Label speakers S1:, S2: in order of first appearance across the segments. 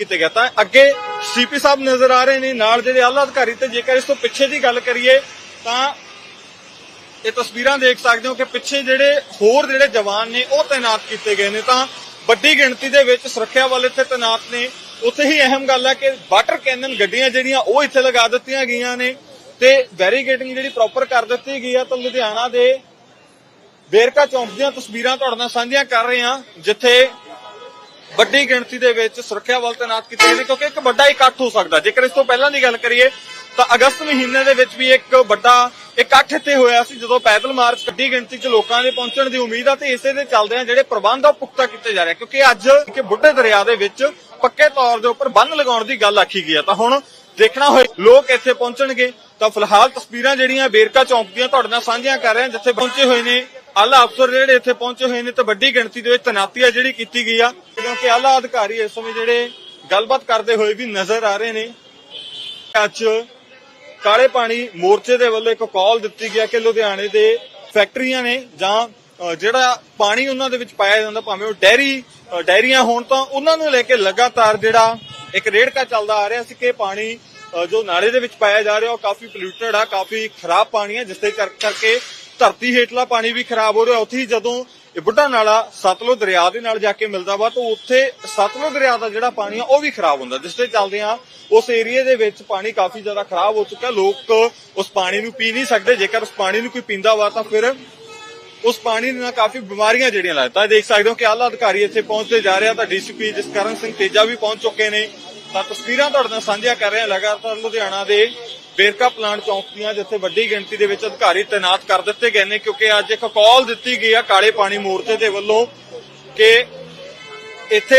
S1: ਕੀਤੇ ਗਿਆ ਤਾਂ ਅੱਗੇ ਸੀਪੀ ਸਾਹਿਬ ਨਜ਼ਰ ਆ ਰਹੇ ਨੇ, ਨਾਲ ਜਿਹੜੇ ਆਲਾ ਅਧਿਕਾਰੀ ਤੇ ਜੇਕਰ ਇਸ ਤੋਂ ਪਿੱਛੇ ਦੀ ਗੱਲ ਕਰੀਏ, ਤਾਂ ਇਹ ਤਸਵੀਰਾਂ ਦੇਖ ਸਕਦੇ ਹੋ ਕਿ ਪਿੱਛੇ ਜਿਹੜੇ ਹੋਰ ਜਿਹੜੇ ਜਵਾਨ ਨੇ, ਉਹ ਤਾਇਨਾਤ ਕੀਤੇ ਗਏ ਨੇ। ਤਾਂ ਵੱਡੀ ਗਿਣਤੀ ਦੇ ਵਿੱਚ ਸੁਰੱਖਿਆ ਵਾਲੇ ਇੱਥੇ ਤਾਇਨਾਤ ਨੇ। ਉੱਥੇ ਹੀ ਅਹਿਮ ਗੱਲ ਹੈ ਕਿ ਵਾਟਰ ਕੈਨਨ ਗੱਡੀਆਂ ਜਿਹੜੀਆਂ, ਉਹ ਇੱਥੇ ਲਗਾ ਦਿੱਤੀਆਂ ਗਈਆਂ ਨੇ ਤੇ ਬੈਰੀਗੇਟਿੰਗ ਜਿਹੜੀ ਪ੍ਰੋਪਰ ਕਰ ਦਿੱਤੀ ਗਈ ਹੈ ਤਾਂ ਲੁਧਿਆਣਾ ਦੇ ਵੇਰਕਾ ਚੌਂਕ ਦੀਆਂ ਤਸਵੀਰਾਂ ਤੁਹਾਡੇ ਨਾਲ ਸਾਂਝੀਆਂ ਕਰ ਰਹੇ ਹਾਂ, ਜਿੱਥੇ ਵੱਡੀ ਗਿਣਤੀ ਦੇ ਵਿੱਚ ਸੁਰੱਖਿਆ ਬਲ ਤਾਇਨਾਤ ਕੀਤੇ ਗਏ ਨੇ, ਕਿਉਂਕਿ ਇੱਕ ਵੱਡਾ ਇਕੱਠ ਹੋ ਸਕਦਾ। ਜੇਕਰ ਇਸ ਤੋਂ ਪਹਿਲਾਂ ਦੀ ਗੱਲ ਕਰੀਏ, ਤਾਂ ਅਗਸਤ ਮਹੀਨੇ ਦੇ ਵਿੱਚ ਵੀ ਇੱਕ ਵੱਡਾ ਇਕੱਠ ਇੱਥੇ ਹੋਇਆ ਸੀ, ਜਦੋਂ ਪੈਦਲ ਮਾਰਚ ਵੱਡੀ ਗਿਣਤੀ 'ਚ ਲੋਕਾਂ ਦੇ ਪਹੁੰਚਣ ਦੀ ਉਮੀਦ ਆ, ਤੇ ਇਸੇ ਦੇ ਚੱਲਦਿਆਂ ਜਿਹੜੇ ਪ੍ਰਬੰਧ ਆ, ਉਹ ਪੁਖਤਾ ਕੀਤੇ ਜਾ ਰਹੇ ਕਿਉਂਕਿ ਅੱਜ ਕਿ ਬੁੱਢੇ ਦਰਿਆ ਦੇ ਵਿੱਚ ਪੱਕੇ ਤੌਰ ਦੇ ਉੱਪਰ ਬੰਨ ਲਗਾਉਣ ਦੀ ਗੱਲ ਆਖੀ ਗਈ ਆ। ਤਾਂ ਹੁਣ ਦੇਖਣਾ ਹੋਏ, ਲੋਕ ਇੱਥੇ ਪਹੁੰਚਣਗੇ। ਤਾਂ ਫਿਲਹਾਲ ਤਸਵੀਰਾਂ ਜਿਹੜੀਆਂ ਬੇਰਕਾ ਚੌਂਕ ਦੀਆਂ ਤੁਹਾਡੇ ਨਾਲ ਸਾਂਝੀਆਂ ਕਰ ਰਹੇ ਹਾਂ ਜਿੱਥੇ ਪਹੁੰਚੇ ਹੋਏ ਨੇ ਆਲਾ ਅਫਸਰ ਜਿਹੜੇ ਇੱਥੇ ਪਹੁੰਚੇ ਹੋਏ ਨੇ ਤੇ ਵੱਡੀ ਗਿਣਤੀ ਦੇ ਵਿੱਚ ਤੈਨਾਤੀ ਆ ਜਿਹੜੀ ਕੀਤੀ ਗਈ ਆ। ਕਿਉਂਕਿ ਆਲਾ ਅਧਿਕਾਰੀ ਇਸ ਸਮੇਂ ਜਿਹੜੇ ਗੱਲਬਾਤ ਕਰਦੇ ਹੋਏ ਵੀ ਨਜ਼ਰ ਆ ਰਹੇ ਨੇ। ਅੱਜ ਕਾਲੇ ਪਾਣੀ ਮੋਰਚੇ ਦੇ ਵੱਲੋਂ ਇੱਕ ਕਾਲ ਦਿੱਤੀ ਗਿਆ ਕਿ ਲੁਧਿਆਣੇ ਦੇ ਫੈਕਟਰੀਆਂ ਨੇ ਜਾਂ ਜਿਹੜਾ ਪਾਣੀ ਉਹਨਾਂ ਦੇ ਵਿੱਚ ਪਾਇਆ ਜਾਂਦਾ ਭਾਵੇਂ ਉਹ ਡੈਰੀ ਅ, ਡੈਰੀਆਂ ਹੋਣ ਤਾਂ ਉਹਨਾਂ ਨੂੰ ਲੈ ਕੇ ਲਗਾਤਾਰ ਜਿਹੜਾ ਇੱਕ ਰੇੜਕਾ ਚੱਲਦਾ ਆ ਰਿਹਾ ਸੀ ਕਿ ਪਾਣੀ ਜੋ ਨਾਲੇ ਦੇ ਵਿੱਚ ਪਾਇਆ ਜਾ ਰਿਹਾ ਉਹ ਕਾਫੀ ਪੋਲਿਊਟਡ ਆ ਕਾਫੀ ਖਰਾਬ ਪਾਣੀ ਹੈ ਜਿਸ ਦੇ ਕਰਕੇ ਧਰਤੀ ਹੇਠਲਾ ਪਾਣੀ ਵੀ ਖਰਾਬ ਹੋ ਰਿਹਾ, ਉੱਥੇ ਜਦੋਂ ਇਹ ਬੁੱਢਾ ਨਾਲਾ ਸਤਲੁਜ ਦਰਿਆ ਦੇ ਨਾਲ ਜਾ ਕੇ ਮਿਲਦਾ ਵਾ, ਤਾਂ ਉੱਥੇ ਸਤਲੁਜ ਦਰਿਆ ਦਾ ਜਿਹੜਾ ਪਾਣੀ ਆ, ਉਹ ਵੀ ਖਰਾਬ ਹੁੰਦਾ। ਜਿਸ ਦੇ ਚੱਲਦੇ ਆ, ਉਸ ਏਰੀਏ ਦੇ ਵਿੱਚ ਪਾਣੀ ਕਾਫੀ ਜ਼ਿਆਦਾ ਖਰਾਬ ਹੋ ਚੁੱਕਾ। ਲੋਕ ਉਸ ਪਾਣੀ ਨੂੰ ਪੀ ਨਹੀਂ ਸਕਦੇ। ਜੇਕਰ ਉਸ ਪਾਣੀ ਨੂੰ ਕੋਈ ਪੀਂਦਾ ਵਾ, ਤਾਂ ਫਿਰ ਉਸ ਪਾਣੀ ਨਾਲ ਕਾਫੀ ਬਿਮਾਰੀਆਂ ਜਿਹੜੀਆਂ ਲੱਗਦਾ ਦੇਖ ਸਕਦੇ ਹੋ ਕਿ ਆਲਾ ਅਧਿਕਾਰੀ ਇੱਥੇ ਪਹੁੰਚਦੇ ਜਾ ਰਿਹਾ। ਤਾਂ ਡੀਸੀਪੀ ਜਸਕਰਨ ਸਿੰਘ ਤੇਜਾ ਵੀ ਪਹੁੰਚ ਚੁੱਕੇ ਨੇ। ਤਾਂ ਤਸਵੀਰਾਂ ਤੁਹਾਡੇ ਨਾਲ ਸਾਂਝੀਆਂ ਕਰ ਰਹੇ ਹਾਂ। ਲਗਾਤਾਰ ਲੁਧਿਆਣਾ ਦੇ ਬੇਰਕਾ ਪਲਾਂਟ ਚੌਂਕ ਦੀਆਂ, ਜਿੱਥੇ ਵੱਡੀ ਗਿਣਤੀ ਦੇ ਵਿੱਚ ਅਧਿਕਾਰੀ ਤਾਇਨਾਤ ਕਰ ਦਿੱਤੇ ਗਏ ਨੇ, ਕਿਉਂਕਿ ਅੱਜ ਇੱਕ ਕਾਲ ਦਿੱਤੀ ਗਈ ਆ ਕਾਲੇ ਪਾਣੀ ਮੋਰਚੇ ਦੇ ਵੱਲੋਂ ਕਿ ਇੱਥੇ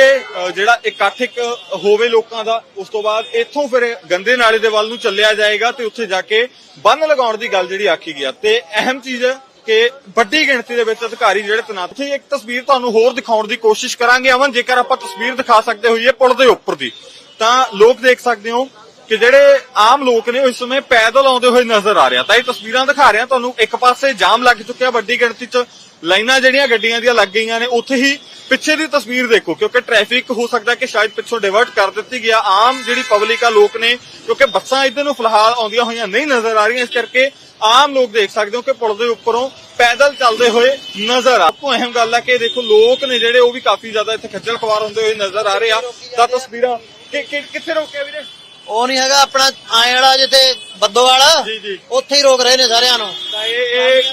S1: ਜਿਹੜਾ ਇਕੱਠ ਇੱਕ ਹੋਵੇ ਲੋਕਾਂ ਦਾ, ਉਸ ਤੋਂ ਬਾਅਦ ਇੱਥੋਂ ਫਿਰ ਗੰਦੇ ਨਾਲੇ ਦੇ ਵੱਲ ਨੂੰ ਚੱਲਿਆ ਜਾਏਗਾ ਤੇ ਉੱਥੇ ਜਾ ਕੇ ਬੰਨ ਲਗਾਉਣ ਦੀ ਗੱਲ ਜਿਹੜੀ ਆਖੀ ਗਿਆ ਤੇ ਅਹਿਮ ਚੀਜ਼ ਕਿ ਵੱਡੀ ਗਿਣਤੀ ਦੇ ਵਿੱਚ ਅਧਿਕਾਰੀ ਜਿਹੜੇ ਤੈਨਾਤ ਇੱਥੇ, ਇੱਕ ਤਸਵੀਰ ਤੁਹਾਨੂੰ ਹੋਰ ਦਿਖਾਉਣ ਦੀ ਕੋਸ਼ਿਸ਼ ਕਰਾਂਗੇ ਅਮਨ, ਜੇਕਰ ਆਪਾਂ ਤਸਵੀਰ ਦਿਖਾ ਸਕਦੇ ਹੋਈਏ ਪੁਲ ਦੇ ਉੱਪਰ ਦੀ। ਤਾਂ ਲੋਕ ਦੇਖ ਸਕਦੇ ਹੋ ਕਿ ਜਿਹੜੇ ਆਮ ਲੋਕ ਨੇ ਇਸ ਸਮੇਂ ਪੈਦਲ ਆਉਂਦੇ ਹੋਏ ਨਜ਼ਰ ਆ ਰਿਹਾ ਤਾਂ ਇਹ ਤਸਵੀਰਾਂ ਦਿਖਾ ਰਿਹਾ ਤੁਹਾਨੂੰ ਇੱਕ ਪਾਸੇ ਜਾਮ ਲੱਗ ਚੁੱਕਿਆ ਵੱਡੀ ਗਿਣਤੀ 'ਚ ਲਾਈਨਾਂ ਜਿਹੜੀਆਂ ਗੱਡੀਆਂ ਦੀਆਂ ਲੱਗ ਗਈਆਂ ਨੇ, ਉੱਥੇ ਹੀ ਪਿੱਛੇ ਦੀ ਤਸਵੀਰ ਦੇਖੋ, ਕਿਉਂਕਿ ਟ੍ਰੈਫਿਕ ਹੋ ਸਕਦਾ ਕਿ ਸ਼ਾਇਦ ਪਿੱਛੋਂ ਡਿਵਰਟ ਕਰ ਦਿੱਤੀ ਗਿਆ। ਆਮ ਜਿਹੜੀ ਪਬਲਿਕ ਆ, ਲੋਕ ਨੇ, ਕਿਉਂਕਿ ਬੱਸਾਂ ਇਧਰ ਨੂੰ ਫਿਲਹਾਲ ਆਉਂਦੀਆਂ ਹੋਈਆਂ ਨਹੀਂ ਨਜ਼ਰ ਆ ਰਹੀਆਂ। ਇਸ ਕਰਕੇ ਆਮ ਲੋਕ ਦੇਖ ਸਕਦੇ ਹੋ ਕਿ ਪੁਲ ਦੇ ਉੱਪਰੋਂ ਪੈਦਲ ਚੱਲਦੇ ਹੋਏ ਨਜ਼ਰ ਆ। ਤੋਂ ਅਹਿਮ ਗੱਲ ਹੈ ਕਿ ਦੇਖੋ, ਲੋਕ ਨੇ ਜਿਹੜੇ ਉਹ ਵੀ ਕਾਫੀ ਜ਼ਿਆਦਾ ਇੱਥੇ ਖੱਜਲ ਖਵਾਰ ਹੁੰਦੇ ਹੋਏ ਨਜ਼ਰ ਆ ਰਹੇ ਆ। ਤਾਂ ਤਸਵੀਰਾਂ ਕਿ- ਕਿ- ਕਿੱਥੇ ਰੋਕਿਆ ਵੀਰੇ?
S2: ਉਹ ਨਹੀਂ ਹੈਗਾ ਆਪਣਾ ਆਏ ਵਾਲਾ ਜਿੱਥੇ ਬੱਦੋ ਵਾਲਾ
S1: ਜੀ ਜੀ।
S2: ਉੱਥੇ ਹੀ ਰੋਕ ਰਹੇ ਨੇ ਸਾਰਿਆਂ ਨੂੰ।
S1: ਤਾਂ ਇਹ ਇਹ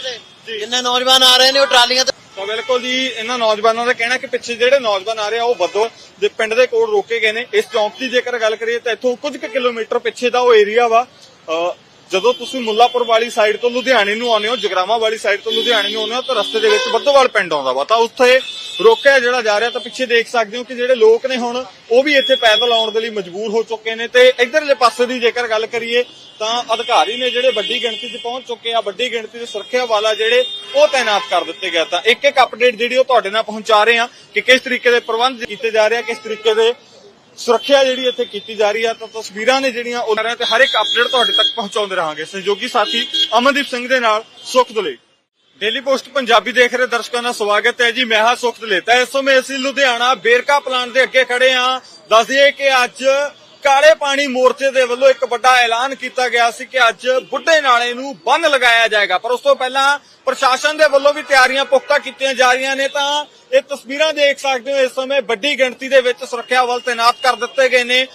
S1: ਜੀ।
S2: ਜਿੰਨੇ ਨੌਜਵਾਨ ਆ ਰਹੇ ਨੇ ਉਹ ਟਰਾਲੀਆਂ ਤੇ
S1: ਤਾਂ ਬਿਲਕੁਲ ਜੀ ਇਹਨਾਂ ਨੌਜਵਾਨਾਂ ਦਾ ਕਹਿਣਾ ਕਿ ਪਿੱਛੇ ਜਿਹੜੇ ਨੌਜਵਾਨ ਆ ਰਹੇ ਆ ਉਹ ਬੱਦੋ ਦੇ ਪਿੰਡ ਦੇ ਕੋਲ ਰੋਕੇ ਗਏ ਨੇ। ਇਸ ਚੌਂਕ ਦੀ ਜੇਕਰ ਗੱਲ ਕਰੀਏ ਤਾਂ ਇੱਥੋਂ ਕੁਝ ਕੁ ਕਿਲੋਮੀਟਰ ਪਿੱਛੇ ਦਾ ਉਹ ਏਰੀਆ ਵਾ। ਜਦੋਂ ਤੁਸੀਂ ਮੁੱਲਾਪੁਰ ਵਾਲੀ ਸਾਈਡ ਤੋਂ ਲੁਧਿਆਣੇ ਨੂੰ ਆਉਂਦੇ ਹੋ ਜਗਰਾਮਾ ਵਾਲੀ ਸਾਈਡ ਤੋਂ ਲੁਧਿਆਣੇ ਨੂੰ ਆਉਂਦੇ ਹੋ ਤਾਂ ਰਸਤੇ ਦੇ ਵਿੱਚ ਬੱਦੋਵਾਲ ਪਿੰਡ ਆਉਂਦਾ ਵਾ। ਤਾਂ ਉੱਥੇ ਰੋਕਿਆ ਜਿਹੜਾ ਜਾ ਰਿਹਾ ਤਾਂ ਪਿੱਛੇ ਦੇਖ ਸਕਦੇ ਹੋ ਕਿ ਜਿਹੜੇ ਲੋਕ ਨੇ ਹੁਣ, ਉਹ ਵੀ ਇੱਥੇ ਪੈਦਲ ਆਉਣ ਦੇ ਲਈ ਮਜਬੂਰ ਹੋ ਚੁੱਕੇ ਨੇ ਤੇ ਇਧਰਲੇ ਪਾਸੇ ਦੀ ਜੇਕਰ ਗੱਲ ਕਰੀਏ ਤਾਂ ਅਧਿਕਾਰੀ ਨੇ ਜਿਹੜੇ ਵੱਡੀ ਗਿਣਤੀ 'ਚ ਪਹੁੰਚ ਚੁੱਕੇ ਆ, ਵੱਡੀ ਗਿਣਤੀ ਦੇ ਸੁਰੱਖਿਆ ਵਾਲਾ ਜਿਹੜੇ, ਉਹ ਤਾਇਨਾਤ ਕਰ ਦਿੱਤੇ ਗਏ ਤਾਂ ਇੱਕ ਇੱਕ ਅਪਡੇਟ ਜਿਹੜੀ ਉਹ ਤੁਹਾਡੇ ਨਾਲ ਪਹੁੰਚਾ ਰਹੇ ਆ ਕਿ ਕਿਸ ਤਰੀਕੇ ਦੇ ਪ੍ਰਬੰਧ ਕੀਤੇ ਜਾ ਰਹੇ ਆ, ਕਿਸ ਤਰੀਕੇ ਦੇ ਸੁਰੱਖਿਆ ਜਿਹੜੀ ਇੱਥੇ ਕੀਤੀ ਜਾ ਰਹੀ ਆ, ਤਾਂ ਤਸਵੀਰਾਂ ਨੇ ਜਿਹੜੀਆਂ ਉਹ ਰਹੇ ਤੇ ਹਰ ਇੱਕ ਅਪਡੇਟ ਤੁਹਾਡੇ ਤੱਕ ਪਹੁੰਚਾਉਂਦੇ ਰਹਾਂਗੇ। ਸਹਿਯੋਗੀ ਸਾਥੀ ਅਮਨਦੀਪ ਸਿੰਘ ਦੇ ਨਾਲ ਸੁਖ ਦੁਲੇ ਡੇਲੀ ਪੋਸਟ ਪੰਜਾਬੀ ਦੇਖ ਰਹੇ ਦਰਸ਼ਕਾਂ ਦਾ ਸਵਾਗਤ ਹੈ ਜੀ। ਮੈਂ ਹਾਂ ਸੁਖ ਦਲੇ ਤਾਂ ਇਸ ਸਮੇਂ ਅਸੀਂ ਲੁਧਿਆਣਾ ਬੇਰਕਾ ਪਲਾਂਟ ਦੇ ਅੱਗੇ ਖੜੇ ਹਾਂ। ਦੱਸ ਦਈਏ ਕਿ ਅੱਜ ਕਾਲੇ ਪਾਣੀ ਮੋਰਚੇ ਦੇ ਵੱਲੋਂ ਇੱਕ ਵੱਡਾ ਐਲਾਨ ਕੀਤਾ ਗਿਆ ਸੀ ਕਿ ਅੱਜ ਬੁੱਢੇ ਨਾਲੇ ਨੂੰ ਬੰਨ ਲਗਾਇਆ ਜਾਏਗਾ। ਪਰ ਉਸ ਤੋਂ ਪਹਿਲਾਂ ਪ੍ਰਸ਼ਾਸਨ ਦੇ ਵੱਲੋਂ ਵੀ ਤਿਆਰੀਆਂ ਪੁਖਤਾ ਕੀਤੀਆਂ ਜਾ ਰਹੀਆਂ ਨੇ ਤਾਂ ਇਹ ਤਸਵੀਰਾਂ ਦੇਖ ਸਕਦੇ ਹੋ। ਇਸ ਸਮੇਂ ਵੱਡੀ ਗਿਣਤੀ ਦੇ ਵਿੱਚ ਸੁਰੱਖਿਆ ਬਲ ਤਾਇਨਾਤ ਕਰ ਦਿੱਤੇ ਗਏ ਨੇ।